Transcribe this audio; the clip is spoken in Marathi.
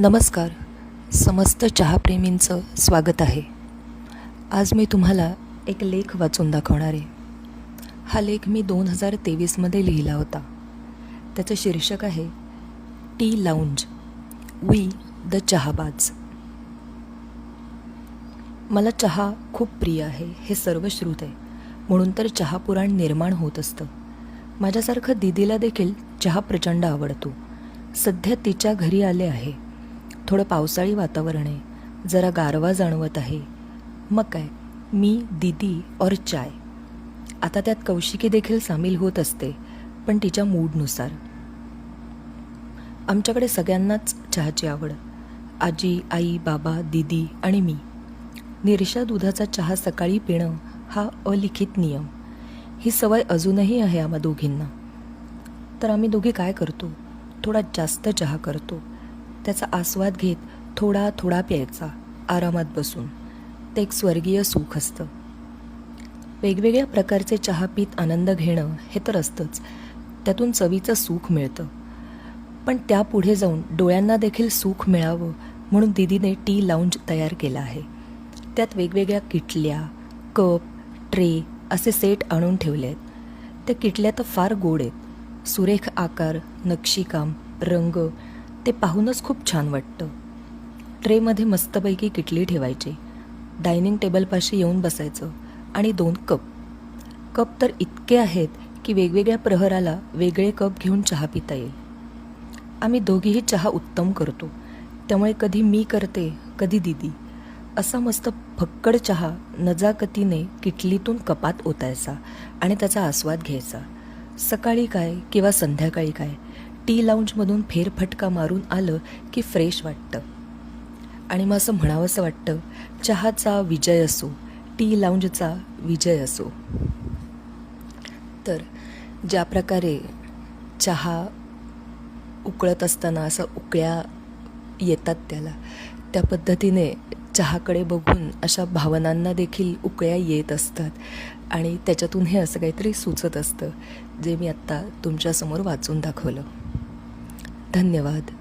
नमस्कार. समस्त चहाप्रेमींचं स्वागत आहे. आज मी तुम्हाला एक लेख वाचून दाखवणार आहे. हा लेख मी दोन हजार तेवीसमध्ये लिहिला होता. त्याचं शीर्षक आहे tea lounge we the Chahabaaz. मला चहा खूप प्रिय आहे हे सर्व श्रुत आहे. म्हणून तर चहापुराण निर्माण होत असतं. माझ्यासारखं दिदीला देखील चहा प्रचंड आवडतो. सध्या तिच्या घरी आले आहे. थोडं पावसाळी वातावरण आहे. जरा गारवा जाणवत आहे. मग काय मी दिदी और चाय. आता त्यात कौशिकी देखील सामील होत असते पण तिच्या मूडनुसार. आमच्याकडे सगळ्यांनाच चहाची आवड. आजी आई बाबा दिदी आणि मी. निरशा दुधाचा चहा सकाळी पिणं हा अलिखित नियम. ही सवय अजूनही आहे आम्हा दोघींना. तर आम्ही दोघी काय करतो? थोडा जास्त चहा करतो. त्याचा आस्वाद घेत थोडा थोडा प्यायचा आरामात बसून. ते एक स्वर्गीय सुख असतं. वेगवेगळ्या प्रकारचे चहा पीत आनंद घेणं हे तर असतंच. त्यातून चवीचं सुख मिळतं. पण त्यापुढे जाऊन डोळ्यांना देखील सुख मिळावं म्हणून दिदीने टी लाऊंज तयार केला आहे. त्यात वेगवेगळ्या किटल्या कप ट्रे असे सेट आणून ठेवले आहेत. त्या किटल्या तर फार गोड आहेत. सुरेख आकार नक्षीकाम रंग ते पाहूनच खूप छान वाटतं. ट्रेमध्ये मस्तपैकी किटली ठेवायची. डायनिंग टेबलपाशी येऊन बसायचं. आणि दोन कप. कप तर इतके आहेत की वेगवेगळ्या प्रहराला वेगळे कप घेऊन चहा पिता येईल. आम्ही दोघीही चहा उत्तम करतो. त्यामुळे कधी मी करते कधी दिदी. असा मस्त फक्कड चहा नजाकतीने किटलीतून कपात ओतायचा आणि त्याचा आस्वाद घ्यायचा. सकाळी काय किंवा संध्याकाळी काय टी लाऊंजमधून फेरफटका मारून आलं की फ्रेश वाटतं. आणि मग असं म्हणावंसं वाटतं चहाचा विजय असो टी लाऊंजचा विजय असो. तर ज्या प्रकारे चहा उकळत असताना असं उकळ्या येतात त्याला त्या पद्धतीने चहाकडे बघून अशा भावनांना देखील उकळ्या येत असतात. आणि त्याच्यातून हे असं काहीतरी सुचत असतं जे मी आत्ता तुमच्यासमोर वाचून दाखवलं. धन्यवाद.